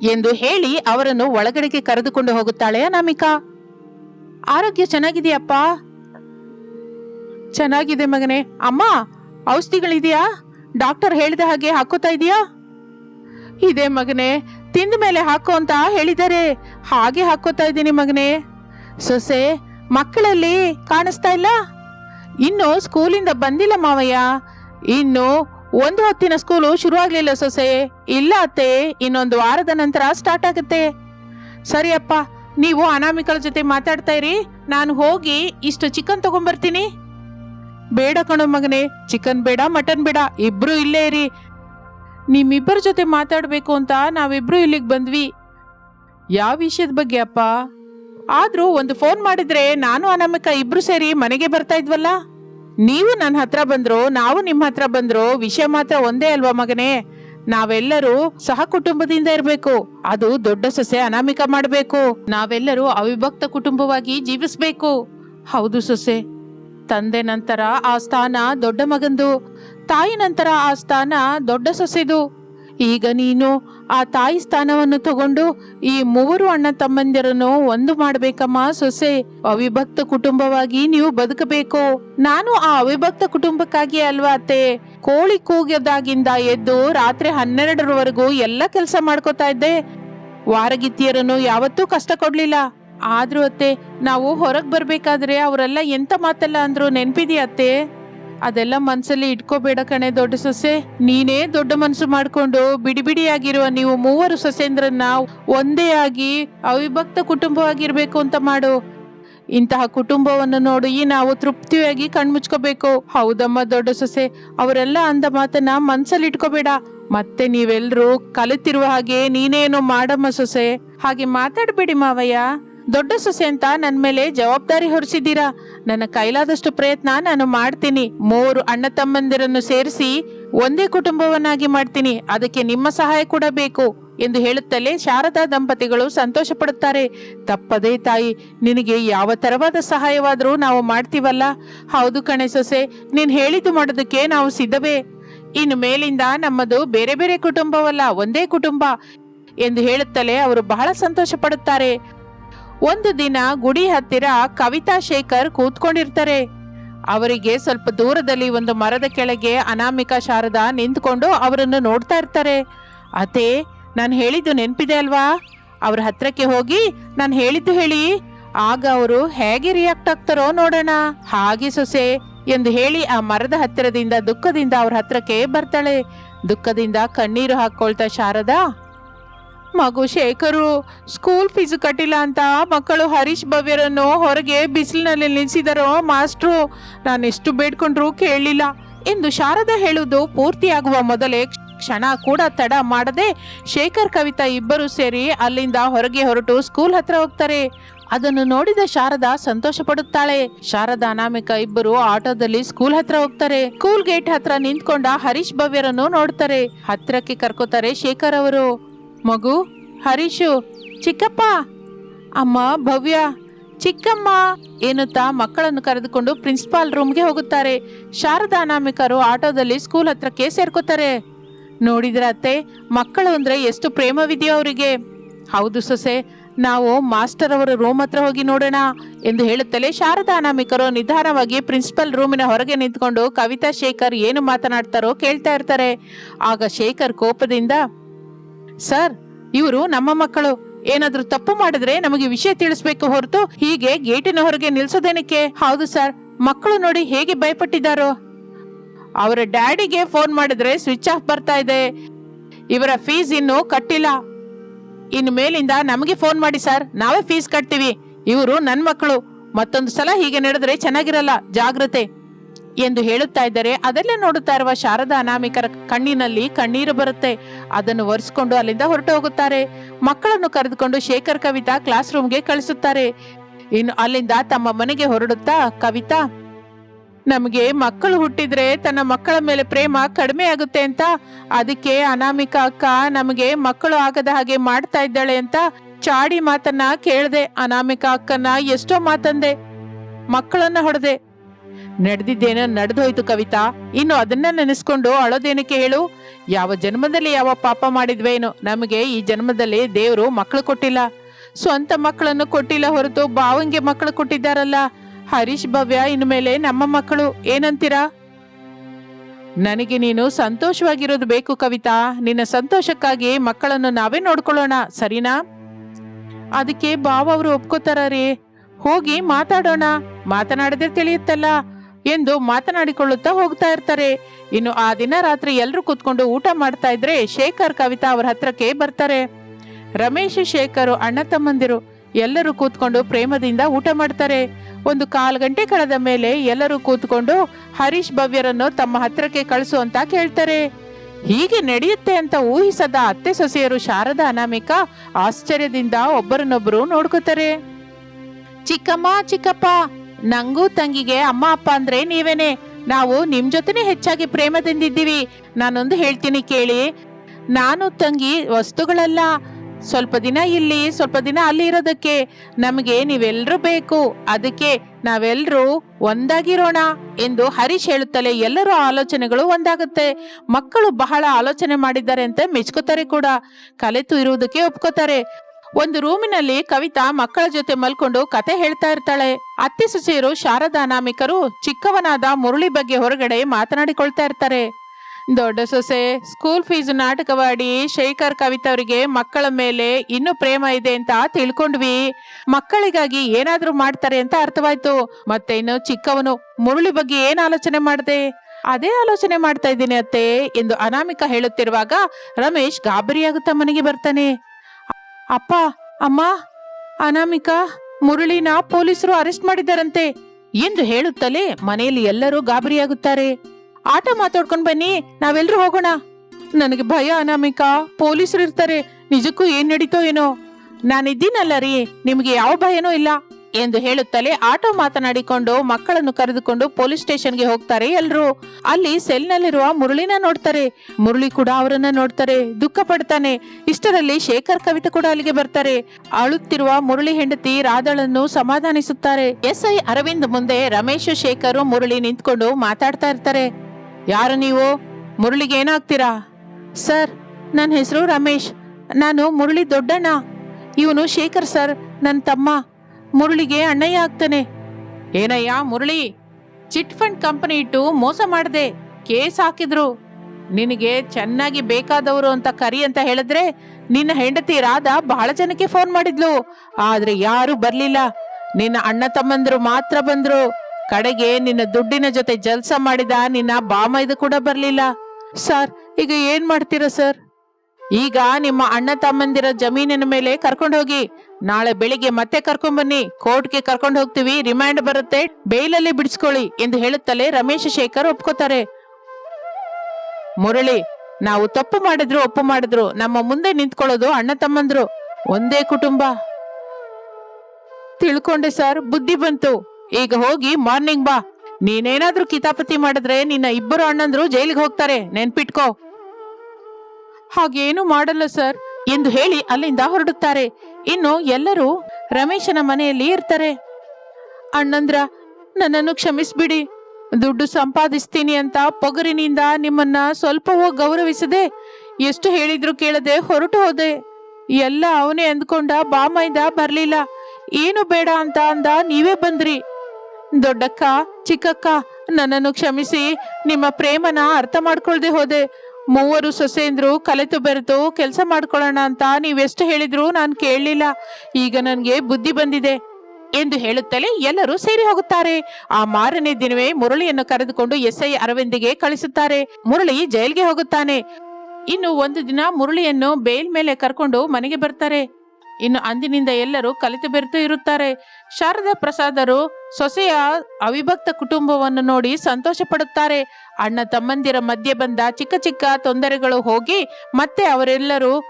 ಎಂದು ಹೇಳಿ ಅವರನ್ನು ಒಳಗಡೆಗೆ ಕರೆದುಕೊಂಡು ಹೋಗುತ್ತಾಳೆ ಅನಾಮಿಕಾ. ಆರೋಗ್ಯ ಚೆನ್ನಾಗಿದೆಯಪ್ಪ? ಚೆನ್ನಾಗಿದೆ ಮಗನೇ. ಅಮ್ಮ, ಔಷಧಿಗಳಿದೆಯಾ? ಡಾಕ್ಟರ್ ಹೇಳಿದ ಹಾಗೆ ಹಾಕೋತಾ ಇದೆಯಾ? ಇದೆ ಮಗನೇ. ತಿಂದ ಮೇಲೆ ಹಾಕೋ ಅಂತ ಹೇಳಿದ್ದಾರೆ. ಹಾಗೆ ಹಾಕೋತಾ ಇದ್ದೀನಿ ಮಗನೇ. ಸೊಸೆ, ಮಕ್ಕಳಲ್ಲಿ ಕಾಣಿಸ್ತಾ ಇಲ್ಲ? ಇನ್ನು ಸ್ಕೂಲಿಂದ ಬಂದಿಲ್ಲ ಮಾವಯ್ಯ. ಇನ್ನು ಒಂದು ಹೊತ್ತಿನ ಸ್ಕೂಲು ಶುರು ಆಗ್ಲಿಲ್ಲ ಸೊಸೆ. ಇಲ್ಲ ಅತ್ತೆ, ಇನ್ನೊಂದು ವಾರದ ನಂತರ ಸ್ಟಾರ್ಟ್ ಆಗುತ್ತೆ. ಸರಿಯಪ್ಪ ನೀವು ಅನಾಮಿಕಳ ಜೊತೆ ಮಾತಾಡ್ತಾ ಇರಿ. ನಾನು ಹೋಗಿ ಇಷ್ಟು ಚಿಕನ್ ತಗೊಂಡ್ಬರ್ತೀನಿ ಬೇಡ ಕಣೋ ಮಗನೇ, ಚಿಕನ್ ಬೇಡ, ಮಟನ್ ಬೇಡ, ಇಬ್ರು ಇಲ್ಲೇ ಇರಿ. ನಿಮ್ಮಿಬ್ಬರ ಜೊತೆ ಮಾತಾಡಬೇಕು ಅಂತ ನಾವಿಬ್ರು ಇಲ್ಲಿಗೆ ಬಂದ್ವಿ. ಯಾವ ವಿಷಯದ ಬಗ್ಗೆ ಅಪ್ಪ? ಆದ್ರೂ ಒಂದು ಫೋನ್ ಮಾಡಿದ್ರೆ ನಾನು ಅನಾಮಿಕ ಇಬ್ರು ಸೇರಿ ಮನೆಗೆ ಬರ್ತಾ ಇದ್ವಲ್ಲ? ನೀವು ನನ್ನ ಹತ್ರ ಬಂದ್ರು, ನಾವು ನಿಮ್ಮ ಹತ್ರ ಬಂದ್ರು ವಿಷಯ ಮಾತ್ರ ಒಂದೇ ಅಲ್ವಾ ಮಗನೇ? ನಾವೆಲ್ಲರೂ ಸಹ ಕುಟುಂಬದಿಂದ ಇರಬೇಕು. ಅದು ದೊಡ್ಡ ಸೊಸೆ ಅನಾಮಿಕ ಮಾಡಬೇಕು. ನಾವೆಲ್ಲರೂ ಅವಿಭಕ್ತ ಕುಟುಂಬವಾಗಿ ಜೀವಿಸಬೇಕು. ಹೌದು ಸೊಸೆ. ತಂದೆ ನಂತರ ಆ ಸ್ಥಾನ ದೊಡ್ಡ ಮಗಂದು. ತಾಯಿ ನಂತರ ಆ ಸ್ಥಾನ ದೊಡ್ಡ ಸೊಸೆದು. ಈಗ ನೀನು ಆ ತಾಯಿ ಸ್ಥಾನವನ್ನು ತಗೊಂಡು ಈ ಮೂವರು ಅಣ್ಣ ತಮ್ಮಂದಿರನ್ನು ಒಂದು ಮಾಡ್ಬೇಕಮ್ಮ ಸೊಸೆ. ಅವಿಭಕ್ತ ಕುಟುಂಬವಾಗಿ ನೀವು ಬದುಕಬೇಕು. ನಾನು ಆ ಅವಿಭಕ್ತ ಕುಟುಂಬಕ್ಕಾಗಿ ಅಲ್ವಾ ಅತ್ತೆ? ಕೋಳಿ ಕೂಗದಾಗಿಂದ ಎದ್ದು ರಾತ್ರಿ ಹನ್ನೆರಡರವರೆಗೂ ಎಲ್ಲ ಕೆಲಸ ಮಾಡ್ಕೋತಾ ಇದ್ದೆ. ವಾರಗಿತ್ತಿಯರನ್ನು ಯಾವತ್ತೂ ಕಷ್ಟ ಕೊಡ್ಲಿಲ್ಲ. ಆದ್ರೂ ಅತ್ತೆ, ನಾವು ಹೊರಗೆ ಬರ್ಬೇಕಾದ್ರೆ ಅವರೆಲ್ಲ ಎಂತ ಮಾತಲ್ಲ ಅಂದ್ರು ನೆನ್ಪಿದ್ಯಾ ಅತ್ತೆ? ಅದೆಲ್ಲ ಮನ್ಸಲ್ಲಿ ಇಟ್ಕೋಬೇಡ ಕಣೆ ದೊಡ್ಡ ಸೊಸೆ. ನೀನೇ ದೊಡ್ಡ ಮನಸ್ಸು ಮಾಡ್ಕೊಂಡು ಬಿಡಿ ಬಿಡಿಯಾಗಿರುವ ನೀವು ಮೂವರು ಸೊಸೆಂದ್ರನ್ನ ಒಂದೇ ಆಗಿ ಅವಿಭಕ್ತ ಕುಟುಂಬವಾಗಿರ್ಬೇಕು ಅಂತ ಮಾಡು. ಇಂತಹ ಕುಟುಂಬವನ್ನು ನೋಡಿ ನಾವು ತೃಪ್ತಿಯಾಗಿ ಕಣ್ಮುಚ್ಕೋಬೇಕು. ಹೌದಮ್ಮ ದೊಡ್ಡ ಸೊಸೆ, ಅವರೆಲ್ಲ ಅಂದ ಮಾತನ್ನ ಮನ್ಸಲ್ಲಿ ಇಟ್ಕೋಬೇಡ. ಮತ್ತೆ ನೀವೆಲ್ಲರೂ ಕಲಿತಿರುವ ಹಾಗೆ ನೀನೇನು ಮಾಡಮ್ಮ ಸೊಸೆ. ಹಾಗೆ ಮಾತಾಡಬೇಡಿ ಮಾವಯ್ಯ. ದೊಡ್ಡ ಸೊಸೆ ಅಂತ ನನ್ನ ಮೇಲೆ ಜವಾಬ್ದಾರಿ ಹೊರಿಸಿದ್ದೀರಾ? ನನ್ನ ಕೈಲಾದಷ್ಟು ಪ್ರಯತ್ನ ನಾನು ಮಾಡ್ತೀನಿ. ಮೂರು ಅಣ್ಣ ತಮ್ಮಂದಿರನ್ನು ಸೇರಿಸಿ ಒಂದೇ ಕುಟುಂಬವನ್ನಾಗಿ ಮಾಡ್ತೀನಿ. ಅದಕ್ಕೆ ನಿಮ್ಮ ಸಹಾಯ ಕೂಡ ಬೇಕು ಎಂದು ಹೇಳುತ್ತಲೇ ಶಾರದಾ ದಂಪತಿಗಳು ಸಂತೋಷ ಪಡುತ್ತಾರೆ ತಪ್ಪದೇ ತಾಯಿ, ನಿನಗೆ ಯಾವ ತರವಾದ ಸಹಾಯವಾದರೂ ನಾವು ಮಾಡ್ತೀವಲ್ಲ? ಹೌದು ಕಣೆ ಸೊಸೆ, ನೀನು ಹೇಳಿದ್ದು ಮಾಡೋದಕ್ಕೆ ನಾವು ಸಿದ್ಧವೇ. ಇನ್ನು ಮೇಲಿಂದ ನಮ್ಮದು ಬೇರೆ ಬೇರೆ ಕುಟುಂಬವಲ್ಲ, ಒಂದೇ ಕುಟುಂಬ ಎಂದು ಹೇಳುತ್ತಲೇ ಅವರು ಬಹಳ ಸಂತೋಷ ಪಡುತ್ತಾರೆ ಒಂದು ದಿನ ಗುಡಿ ಹತ್ತಿರ ಕವಿತಾ ಶೇಖರ್ ಕೂತ್ಕೊಂಡಿರ್ತಾರೆ. ಅವರಿಗೆ ಸ್ವಲ್ಪ ದೂರದಲ್ಲಿ ಒಂದು ಮರದ ಕೆಳಗೆ ಅನಾಮಿಕಾ ಶಾರದಾ ನಿಂತ್ಕೊಂಡು ಅವರನ್ನು ನೋಡ್ತಾ ಇರ್ತಾರೆ. ಅತೆ ನಾನು ಹೇಳಿದ್ದು ನೆನಪಿದೆ ಅಲ್ವಾ? ಅವ್ರ ಹತ್ರಕ್ಕೆ ಹೋಗಿ ನಾನು ಹೇಳಿದ್ದು ಹೇಳಿ. ಆಗ ಅವರು ಹೇಗೆ ರಿಯಾಕ್ಟ್ ಆಗ್ತಾರೋ ನೋಡೋಣ. ಹಾಗೆ ಸೊಸೆ, ಎಂದು ಹೇಳಿ ಆ ಮರದ ಹತ್ತಿರದಿಂದ ದುಃಖದಿಂದ ಅವ್ರ ಹತ್ರಕ್ಕೆ ಬರ್ತಾಳೆ. ದುಃಖದಿಂದ ಕಣ್ಣೀರು ಹಾಕೊಳ್ತಾ ಶಾರದಾ ಮಗು ಶೇಖರು ಸ್ಕೂಲ್ ಫೀಸ್ ಕಟ್ಟಿಲ್ಲ ಅಂತ ಮಕ್ಕಳು ಹರೀಶ್ ಭವ್ಯರನ್ನು ಹೊರಗೆ ಬಿಸಿಲಿನಲ್ಲಿ ನಿಲ್ಲಿಸಿದರೋ ಮಾಸ್ಟ್ರು? ನಾನೆಷ್ಟು ಬೇಡ್ಕೊಂಡ್ರು ಕೇಳಲಿಲ್ಲ. ಎಂದು ಶಾರದಾ ಹೇಳುವುದು ಪೂರ್ತಿಯಾಗುವ ಮೊದಲೇ ಕ್ಷಣ ಕೂಡ ತಡ ಮಾಡದೆ ಶೇಖರ್, ಕವಿತಾ ಇಬ್ಬರು ಸೇರಿ ಅಲ್ಲಿಂದ ಹೊರಗೆ ಹೊರಟು ಸ್ಕೂಲ್ ಹತ್ರ ಹೋಗ್ತಾರೆ. ಅದನ್ನು ನೋಡಿದ ಶಾರದಾ ಸಂತೋಷ ಪಡುತ್ತಾಳೆ ಶಾರದಾ ಅನಾಮಿಕ ಇಬ್ಬರು ಆಟೋದಲ್ಲಿ ಸ್ಕೂಲ್ ಹತ್ರ ಹೋಗ್ತಾರೆ. ಸ್ಕೂಲ್ ಗೇಟ್ ಹತ್ರ ನಿಂತ್ಕೊಂಡ ಹರೀಶ್ ಭವ್ಯರನ್ನು ನೋಡ್ತಾರೆ. ಹತ್ರಕ್ಕೆ ಕರ್ಕೋತಾರೆ ಶೇಖರ್ ಅವರು. ಮಗು, ಹರೀಶು, ಚಿಕ್ಕಪ್ಪ. ಅಮ್ಮ, ಭವ್ಯ, ಚಿಕ್ಕಮ್ಮ ಎನ್ನುತ್ತಾ ಮಕ್ಕಳನ್ನು ಕರೆದುಕೊಂಡು ಪ್ರಿನ್ಸಿಪಾಲ್ ರೂಮ್ಗೆ ಹೋಗುತ್ತಾರೆ. ಶಾರದಾ ಅನಾಮಿಕರು ಆಟೋದಲ್ಲಿ ಸ್ಕೂಲ್ ಹತ್ರಕ್ಕೆ ಸೇರ್ಕೋತಾರೆ. ನೋಡಿದ್ರ ಅತ್ತೆ, ಮಕ್ಕಳು ಅಂದ್ರೆ ಎಷ್ಟು ಪ್ರೇಮವಿದೆಯೋ ಅವರಿಗೆ. ಹೌದು ಸೊಸೆ, ನಾವು ಮಾಸ್ಟರ್ ಅವರ ರೂಮ್ ಹತ್ರ ಹೋಗಿ ನೋಡೋಣ ಎಂದು ಹೇಳುತ್ತಲೇ ಶಾರದಾ ಅನಾಮಿಕರು ನಿಧಾನವಾಗಿ ಪ್ರಿನ್ಸಿಪಲ್ ರೂಮಿನ ಹೊರಗೆ ನಿಂತ್ಕೊಂಡು ಕವಿತಾ ಶೇಖರ್ ಏನು ಮಾತನಾಡ್ತಾರೋ ಕೇಳ್ತಾ ಇರ್ತಾರೆ. ಆಗ ಶೇಖರ್ ಕೋಪದಿಂದ ಸರ್, ಇವರು ನಮ್ಮ ಮಕ್ಕಳು. ಏನಾದ್ರೂ ತಪ್ಪು ಮಾಡಿದ್ರೆ ನಮಗೆ ವಿಷಯ ತಿಳಿಸ್ಬೇಕು ಹೊರತು ಹೀಗೆ ಗೇಟಿನ ಹೊರಗೆ ನಿಲ್ಸೋದೇನಕ್ಕೆ? ಹೌದು ಸರ್, ಮಕ್ಕಳು ನೋಡಿ ಹೇಗೆ ಭಯಪಟ್ಟಿದ್ದಾರೋ. ಅವರ ಡ್ಯಾಡಿಗೆ ಫೋನ್ ಮಾಡಿದ್ರೆ ಸ್ವಿಚ್ ಆಫ್ ಬರ್ತಾ ಇದೆ. ಇವರ ಫೀಸ್ ಇನ್ನು ಕಟ್ಟಿಲ್ಲ. ಇನ್ನು ಮೇಲಿಂದ ನಮಗೆ ಫೋನ್ ಮಾಡಿ ಸರ್, ನಾವೇ ಫೀಸ್ ಕಟ್ತೀವಿ. ಇವರು ನನ್ನ ಮಕ್ಕಳು. ಮತ್ತೊಂದು ಸಲ ಹೀಗೆ ನಡೆದ್ರೆ ಚೆನ್ನಾಗಿರಲ್ಲ, ಜಾಗ್ರತೆ. ಎಂದು ಹೇಳುತ್ತಾ ಇದ್ದರೆ. ಅದೆಲ್ಲ ನೋಡುತ್ತಾ ಇರುವ ಶಾರದಾ ಅನಾಮಿಕರ ಕಣ್ಣಿನಲ್ಲಿ ಕಣ್ಣೀರು ಬರುತ್ತೆ. ಅದನ್ನು ಒರೆಸ್ಕೊಂಡು ಅಲ್ಲಿಂದ ಹೊರಟು ಹೋಗುತ್ತಾರೆ. ಮಕ್ಕಳನ್ನು ಕರೆದುಕೊಂಡು ಶೇಖರ್ ಕವಿತಾ ಕ್ಲಾಸ್ ರೂಮ್ಗೆ ಕಳಿಸುತ್ತಾರೆ. ಇನ್ನು ಅಲ್ಲಿಂದ ತಮ್ಮ ಮನೆಗೆ ಹೊರಡುತ್ತಾ, ಕವಿತಾ, ನಮಗೆ ಮಕ್ಕಳು ಹುಟ್ಟಿದ್ರೆ ತನ್ನ ಮಕ್ಕಳ ಮೇಲೆ ಪ್ರೇಮ ಕಡಿಮೆ ಆಗುತ್ತೆ ಅಂತ. ಅದಕ್ಕೆ ಅನಾಮಿಕಾ ಅಕ್ಕ ನಮಗೆ ಮಕ್ಕಳು ಆಗದ ಹಾಗೆ ಮಾಡ್ತಾ ಇದ್ದಾಳೆ ಅಂತ ಚಾಡಿ ಮಾತನ್ನ ಕೇಳ್ದೆ. ಅನಾಮಿಕಾ ಅಕ್ಕನ ಎಷ್ಟೋ ಮಾತಂದೆ. ಮಕ್ಕಳನ್ನ ಹೊಡೆದೆ. ನಡೆದಿದ್ದೇನೋ ನಡೆದೋಯ್ತು ಕವಿತಾ. ಇನ್ನು ಅದನ್ನ ನೆನೆಸ್ಕೊಂಡು ಅಳೋದೇನಕ್ಕೆ ಹೇಳು? ಯಾವ ಜನ್ಮದಲ್ಲಿ ಯಾವ ಪಾಪ ಮಾಡಿದ್ವೇನು ನಮಗೆ ಈ ಜನ್ಮದಲ್ಲಿ ದೇವರು ಮಕ್ಕಳು ಕೊಟ್ಟಿಲ್ಲ. ಸ್ವಂತ ಮಕ್ಕಳನ್ನು ಕೊಟ್ಟಿಲ್ಲ ಹೊರತು ಬಾವಂಗೆ ಮಕ್ಕಳು ಕೊಟ್ಟಿದ್ದಾರಲ್ಲ. ಹರೀಶ್ ಭವ್ಯ ಇನ್ನು ಮೇಲೆ ನಮ್ಮ ಮಕ್ಕಳು. ಏನಂತೀರಾ? ನನಗೆ ನೀನು ಸಂತೋಷವಾಗಿರೋದು ಬೇಕು ಕವಿತಾ. ನಿನ್ನ ಸಂತೋಷಕ್ಕಾಗಿ ಮಕ್ಕಳನ್ನು ನಾವೇ ನೋಡ್ಕೊಳ್ಳೋಣ, ಸರಿನಾ? ಅದಕ್ಕೆ ಬಾವ ಅವರು ಒಪ್ಕೋತಾರ ಹೋಗಿ ಮಾತಾಡೋಣ. ಮಾತನಾಡದೆ ತಿಳಿಯುತ್ತಲ್ಲ. ಎಂದು ಮಾತನಾಡಿಕೊಳ್ಳುತ್ತಾ ಹೋಗ್ತಾ ಇರ್ತಾರೆ. ಇನ್ನು ಆ ದಿನ ರಾತ್ರಿ ಎಲ್ಲರೂ ಕೂತ್ಕೊಂಡು ಊಟ ಮಾಡ್ತಾ ಇದ್ರೆ ಶೇಖರ್ ಕವಿತಾ ಅವರ ಹತ್ರಕ್ಕೆ ಬರ್ತಾರೆ. ರಮೇಶ್, ಶೇಖರ್, ಅಣ್ಣ ತಮ್ಮಂದಿರು ಎಲ್ಲರೂ ಕೂತ್ಕೊಂಡು ಪ್ರೇಮದಿಂದ ಊಟ ಮಾಡ್ತಾರೆ. ಒಂದು ಕಾಲು ಗಂಟೆ ಕಳೆದ ಮೇಲೆ ಎಲ್ಲರೂ ಕೂತ್ಕೊಂಡು ಹರೀಶ್ ಭವ್ಯರನ್ನು ತಮ್ಮ ಹತ್ರಕ್ಕೆ ಕಳಿಸು ಅಂತ ಕೇಳ್ತಾರೆ. ಹೀಗೆ ನಡೆಯುತ್ತೆ ಅಂತ ಊಹಿಸದ ಅತ್ತೆ ಸೊಸೆಯರು ಶಾರದಾ, ಅನಾಮಿಕ ಆಶ್ಚರ್ಯದಿಂದ ಒಬ್ಬರನ್ನೊಬ್ಬರು ನೋಡ್ಕೋತಾರೆ. ಚಿಕ್ಕಮ್ಮ, ಚಿಕ್ಕಪ್ಪ ನಂಗೂ ತಂಗಿಗೆ ಅಮ್ಮ, ಅಪ್ಪ ಅಂದ್ರೆ ನೀವೇನೆ? ನಾವು ನಿಮ್ ಜೊತೆನೆ ಹೆಚ್ಚಾಗಿ ಪ್ರೇಮದಿಂದಿದ್ದೀವಿ. ನಾನೊಂದು ಹೇಳ್ತೀನಿ ಕೇಳಿ. ನಾನು ತಂಗಿ ವಸ್ತುಗಳಲ್ಲ. ಸ್ವಲ್ಪ ದಿನ ಇಲ್ಲಿ, ಸ್ವಲ್ಪ ದಿನ ಅಲ್ಲಿ ಇರೋದಕ್ಕೆ. ನಮಗೆ ನೀವೆಲ್ಲರೂ ಬೇಕು. ಅದಕ್ಕೆ ನಾವೆಲ್ಲರೂ ಒಂದಾಗಿರೋಣ ಎಂದು ಹರೀಶ್ ಹೇಳುತ್ತಲೇ ಎಲ್ಲರೂ ಆಲೋಚನೆಗಳು ಒಂದಾಗುತ್ತೆ. ಮಕ್ಕಳು ಬಹಳ ಆಲೋಚನೆ ಮಾಡಿದ್ದಾರೆ ಅಂತ ಮೆಚ್ಕೋತಾರೆ ಕೂಡ. ಕಲೆತು ಇರುವುದಕ್ಕೆ ಒಪ್ಕೋತಾರೆ. ಒಂದು ರೂಮಿನಲ್ಲಿ ಕವಿತಾ ಮಕ್ಕಳ ಜೊತೆ ಮಲ್ಕೊಂಡು ಕತೆ ಹೇಳ್ತಾ ಇರ್ತಾಳೆ. ಅತ್ತೆ ಸೊಸೆಯರು ಶಾರದಾ ಅನಾಮಿಕರು ಚಿಕ್ಕವನಾದ ಮುರಳಿ ಬಗ್ಗೆ ಹೊರಗಡೆ ಮಾತನಾಡಿಕೊಳ್ತಾ ಇರ್ತಾರೆ. ದೊಡ್ಡ ಸೊಸೆ ಸ್ಕೂಲ್ ಫೀಸ್ ನಾಟಕವಾಡಿ ಶೇಖರ್ ಕವಿತವರಿಗೆ ಮಕ್ಕಳ ಮೇಲೆ ಇನ್ನೂ ಪ್ರೇಮ ಇದೆ ಅಂತ ತಿಳ್ಕೊಂಡ್ವಿ. ಮಕ್ಕಳಿಗಾಗಿ ಏನಾದ್ರೂ ಮಾಡ್ತಾರೆ ಅಂತ ಅರ್ಥವಾಯ್ತು. ಮತ್ತೆ ಇನ್ನು ಚಿಕ್ಕವನು ಮುರುಳಿ ಬಗ್ಗೆ ಏನ್ ಆಲೋಚನೆ ಮಾಡಿದೆ? ಅದೇ ಆಲೋಚನೆ ಮಾಡ್ತಾ ಇದ್ದೀನಿ ಅತ್ತೆ. ಎಂದು ಅನಾಮಿಕ ಹೇಳುತ್ತಿರುವಾಗ ರಮೇಶ್ ಗಾಬರಿಯಾಗುತ್ತಾ ಮನೆಗೆ ಬರ್ತಾನೆ. ಅಪ್ಪ, ಅಮ್ಮ, ಅನಾಮಿಕಾ, ಮುರಳಿನ ಪೊಲೀಸರು ಅರೆಸ್ಟ್ ಮಾಡಿದ್ದಾರಂತೆ. ಎಂದು ಹೇಳುತ್ತಲೇ ಮನೆಯಲ್ಲಿ ಎಲ್ಲರೂ ಗಾಬರಿಯಾಗುತ್ತಾರೆ. ಆಟ ಮಾತಾಡ್ಕೊಂಡ್ ಬನ್ನಿ ನಾವೆಲ್ಲರೂ ಹೋಗೋಣ. ನನಗೆ ಭಯ ಅನಾಮಿಕಾ, ಪೊಲೀಸರು ಇರ್ತಾರೆ. ನಿಜಕ್ಕೂ ಏನ್ ನಡೀತೋ ಏನೋ. ನಾನಿದ್ದೀನಲ್ಲ ರೀ, ನಿಮ್ಗೆ ಯಾವ ಭಯನೂ ಇಲ್ಲ. ಎಂದು ಹೇಳುತ್ತಲೇ ಆಟೋ ಮಾತನಾಡಿಕೊಂಡು ಮಕ್ಕಳನ್ನು ಕರೆದುಕೊಂಡು ಪೊಲೀಸ್ ಸ್ಟೇಷನ್ಗೆ ಹೋಗ್ತಾರೆ ಎಲ್ರು. ಅಲ್ಲಿ ಸೆಲ್ನಲ್ಲಿರುವ ಮುರಳಿನ ನೋಡ್ತಾರೆ. ಮುರಳಿ ಕೂಡ ಅವರನ್ನ ನೋಡ್ತಾರೆ. ದುಃಖ ಪಡ್ತಾನೆ. ಇಷ್ಟರಲ್ಲಿ ಶೇಖರ್ ಕವಿತಾ ಕೂಡ ಅಲ್ಲಿಗೆ ಬರ್ತಾರೆ. ಅಳುತ್ತಿರುವ ಮುರಳಿ ಹೆಂಡತಿ ರಾಧಳನ್ನು ಸಮಾಧಾನಿಸುತ್ತಾರೆ. ಎಸ್ ಐ ಅರವಿಂದ್ ಮುಂದೆ ರಮೇಶ್, ಶೇಖರ್, ಮುರಳಿ ನಿಂತ್ಕೊಂಡು ಮಾತಾಡ್ತಾ ಇರ್ತಾರೆ. ಯಾರು ನೀವು? ಮುರಳಿಗೆ ಏನಾಗ್ತೀರಾ? ಸರ್, ನನ್ನ ಹೆಸರು ರಮೇಶ್. ನಾನು ಮುರಳಿ ದೊಡ್ಡಣ್ಣ. ಇವನು ಶೇಖರ್ ಸರ್, ನನ್ನ ತಮ್ಮ. ಮುರಳಿಗೆ ಅಣ್ಣಯ್ಯ ಆಗ್ತಾನೆ. ಏನಯ್ಯ ಮುರಳಿ? ಚಿಟ್ ಫಂಡ್ ಕಂಪನಿ ಇಟ್ಟು ಮೋಸ ಮಾಡದೆ, ಕೇಸ್ ಹಾಕಿದ್ರು. ನಿನಗೆ ಚೆನ್ನಾಗಿ ಬೇಕಾದವರು ಅಂತ ಕರಿ ಅಂತ ಹೇಳಿದ್ರೆ ನಿನ್ನ ಹೆಂಡತಿ ರಾಧಾ ಬಹಳ ಜನಕ್ಕೆ ಫೋನ್ ಮಾಡಿದ್ಲು. ಆದ್ರೆ ಯಾರು ಬರ್ಲಿಲ್ಲ. ನಿನ್ನ ಅಣ್ಣ ತಮ್ಮಂದ್ರು ಮಾತ್ರ ಬಂದ್ರು. ಕಡೆಗೆ ನಿನ್ನ ದುಡ್ಡಿನ ಜೊತೆ ಜಲ್ಸ ಮಾಡಿದ ನಿನ್ನ ಬಾಮೈದು ಕೂಡ ಬರ್ಲಿಲ್ಲ. ಸರ್, ಈಗ ಏನ್ ಮಾಡ್ತೀರಾ ಸರ್? ಈಗ ನಿಮ್ಮ ಅಣ್ಣ ತಮ್ಮಂದಿರ ಜಮೀನಿನ ಮೇಲೆ ಕರ್ಕೊಂಡು ಹೋಗಿ, ನಾಳೆ ಬೆಳಿಗ್ಗೆ ಮತ್ತೆ ಕರ್ಕೊಂಡ್ ಬನ್ನಿ, ಕೋರ್ಟ್ಗೆ ಕರ್ಕೊಂಡು ಹೋಗ್ತೀವಿ, ರಿಮ್ಯಾಂಡ್ ಬರುತ್ತೆ, ಬೇಲಲ್ಲಿ ಬಿಡಿಸ್ಕೊಳ್ಳಿ ಎಂದು ಹೇಳುತ್ತಲೇ ರಮೇಶ್ ಶೇಖರ್ ಒಪ್ಕೋತಾರೆ. ಮುರಳಿ, ನಾವು ತಪ್ಪು ಮಾಡಿದ್ರು, ಒಪ್ಪು ಮಾಡಿದ್ರು, ನಮ್ಮ ಮುಂದೆ ನಿಂತ್ಕೊಳ್ಳೋದು ಅಣ್ಣ ತಮ್ಮಂದ್ರು, ಒಂದೇ ಕುಟುಂಬ. ತಿಳ್ಕೊಂಡೆ ಸರ್, ಬುದ್ಧಿ ಬಂತು. ಈಗ ಹೋಗಿ ಮಾರ್ನಿಂಗ್ ಬಾ. ನೀನೇನಾದ್ರೂ ಕಿತಾಪತಿ ಮಾಡಿದ್ರೆ ನಿನ್ನ ಇಬ್ಬರು ಅಣ್ಣಂದ್ರು ಜೈಲಿಗೆ ಹೋಗ್ತಾರೆ, ನೆನ್ಪಿಟ್ಕೋ. ಹಾಗೇನು ಮಾಡಲ್ಲ ಸರ್ ಎಂದು ಹೇಳಿ ಅಲ್ಲಿಂದ ಹೊರಡುತ್ತಾರೆ. ಇನ್ನು ಎಲ್ಲರೂ ರಮೇಶನ ಮನೆಯಲ್ಲಿ ಇರ್ತಾರೆ. ಅಣ್ಣಂದ್ರ, ನನ್ನನ್ನು ಕ್ಷಮಿಸ್ಬಿಡಿ. ದುಡ್ಡು ಸಂಪಾದಿಸ್ತೀನಿ ಅಂತ ಪೊಗರಿನಿಂದ ನಿಮ್ಮನ್ನ ಸ್ವಲ್ಪವೂ ಗೌರವಿಸದೆ ಎಷ್ಟು ಹೇಳಿದ್ರು ಕೇಳದೆ ಹೊರಟು ಹೋದೆ. ಎಲ್ಲ ಅವನೇ ಅಂದ್ಕೊಂಡ ಬಾಮೈದ ಬರ್ಲಿಲ್ಲ. ಏನು ಬೇಡ ಅಂತ ಅಂದ ನೀವೇ ಬಂದ್ರಿ. ದೊಡ್ಡಕ್ಕ, ಚಿಕ್ಕಕ್ಕ, ನನ್ನನ್ನು ಕ್ಷಮಿಸಿ ನಿಮ್ಮ ಪ್ರೇಮನ ಅರ್ಥ ಮಾಡ್ಕೊಳ್ದೆ ಹೋದೆ. ಮೂವರು ಸೊಸೆಂದ್ರು ಕಲೆತು ಬೆರೆತು ಕೆಲಸ ಮಾಡ್ಕೊಳ್ಳೋಣ ಅಂತ ನೀವೆಷ್ಟು ಹೇಳಿದ್ರು ನಾನು ಕೇಳಲಿಲ್ಲ. ಈಗ ನನಗೆ ಬುದ್ಧಿ ಬಂದಿದೆ. ಎಂದು ಹೇಳುತ್ತಲೇ ಎಲ್ಲರೂ ಸೇರಿ ಹೋಗುತ್ತಾರೆ. ಆ ಮಾರನೇ ದಿನವೇ ಮುರಳಿಯನ್ನು ಕರೆದುಕೊಂಡು ಎಸ್ ಐ ಅರವಿಂದಿಗೆ ಕಳಿಸುತ್ತಾರೆ. ಮುರಳಿ ಜೈಲ್ಗೆ ಹೋಗುತ್ತಾನೆ. ಇನ್ನು ಒಂದು ದಿನ ಮುರಳಿಯನ್ನು ಬೇಲ್ ಮೇಲೆ ಕರ್ಕೊಂಡು ಮನೆಗೆ ಬರ್ತಾರೆ. ಇನ್ನು ಅಂದಿನಿಂದ ಎಲ್ಲರೂ ಕಲಿತು ಬೆರೆತು ಇರುತ್ತಾರೆ. ಶಾರದಾ ಪ್ರಸಾದರು ಸೊಸೆಯ ಅವಿಭಕ್ತ ಕುಟುಂಬವನ್ನು ನೋಡಿ ಸಂತೋಷ ಪಡುತ್ತಾರೆ ಅಣ್ಣ ತಮ್ಮಂದಿರ ಮಧ್ಯೆ ಬಂದ ಚಿಕ್ಕ ಚಿಕ್ಕ ತೊಂದರೆಗಳು ಹೋಗಿ ಮತ್ತೆ ಅವರೆಲ್ಲರೂ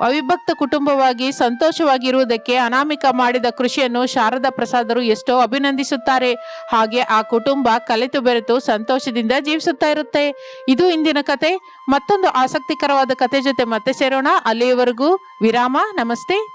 ಅವಿಭಕ್ತ ಕುಟುಂಬವಾಗಿ ಸಂತೋಷವಾಗಿರುವುದಕ್ಕೆ ಅನಾಮಿಕ ಮಾಡಿದ ಕೃಷಿಯನ್ನು ಶಾರದಾ ಪ್ರಸಾದರು ಎಷ್ಟೋ ಅಭಿನಂದಿಸುತ್ತಾರೆ. ಹಾಗೆ ಆ ಕುಟುಂಬ ಕಲಿತು ಬೆರೆತು ಸಂತೋಷದಿಂದ ಜೀವಿಸುತ್ತಾ ಇರುತ್ತೆ. ಇದು ಇಂದಿನ ಕತೆ. ಮತ್ತೊಂದು ಆಸಕ್ತಿಕರವಾದ ಕತೆ ಜೊತೆ ಮತ್ತೆ ಸೇರೋಣ. ಅಲ್ಲಿಯವರೆಗೂ ವಿರಾಮ. ನಮಸ್ತೆ.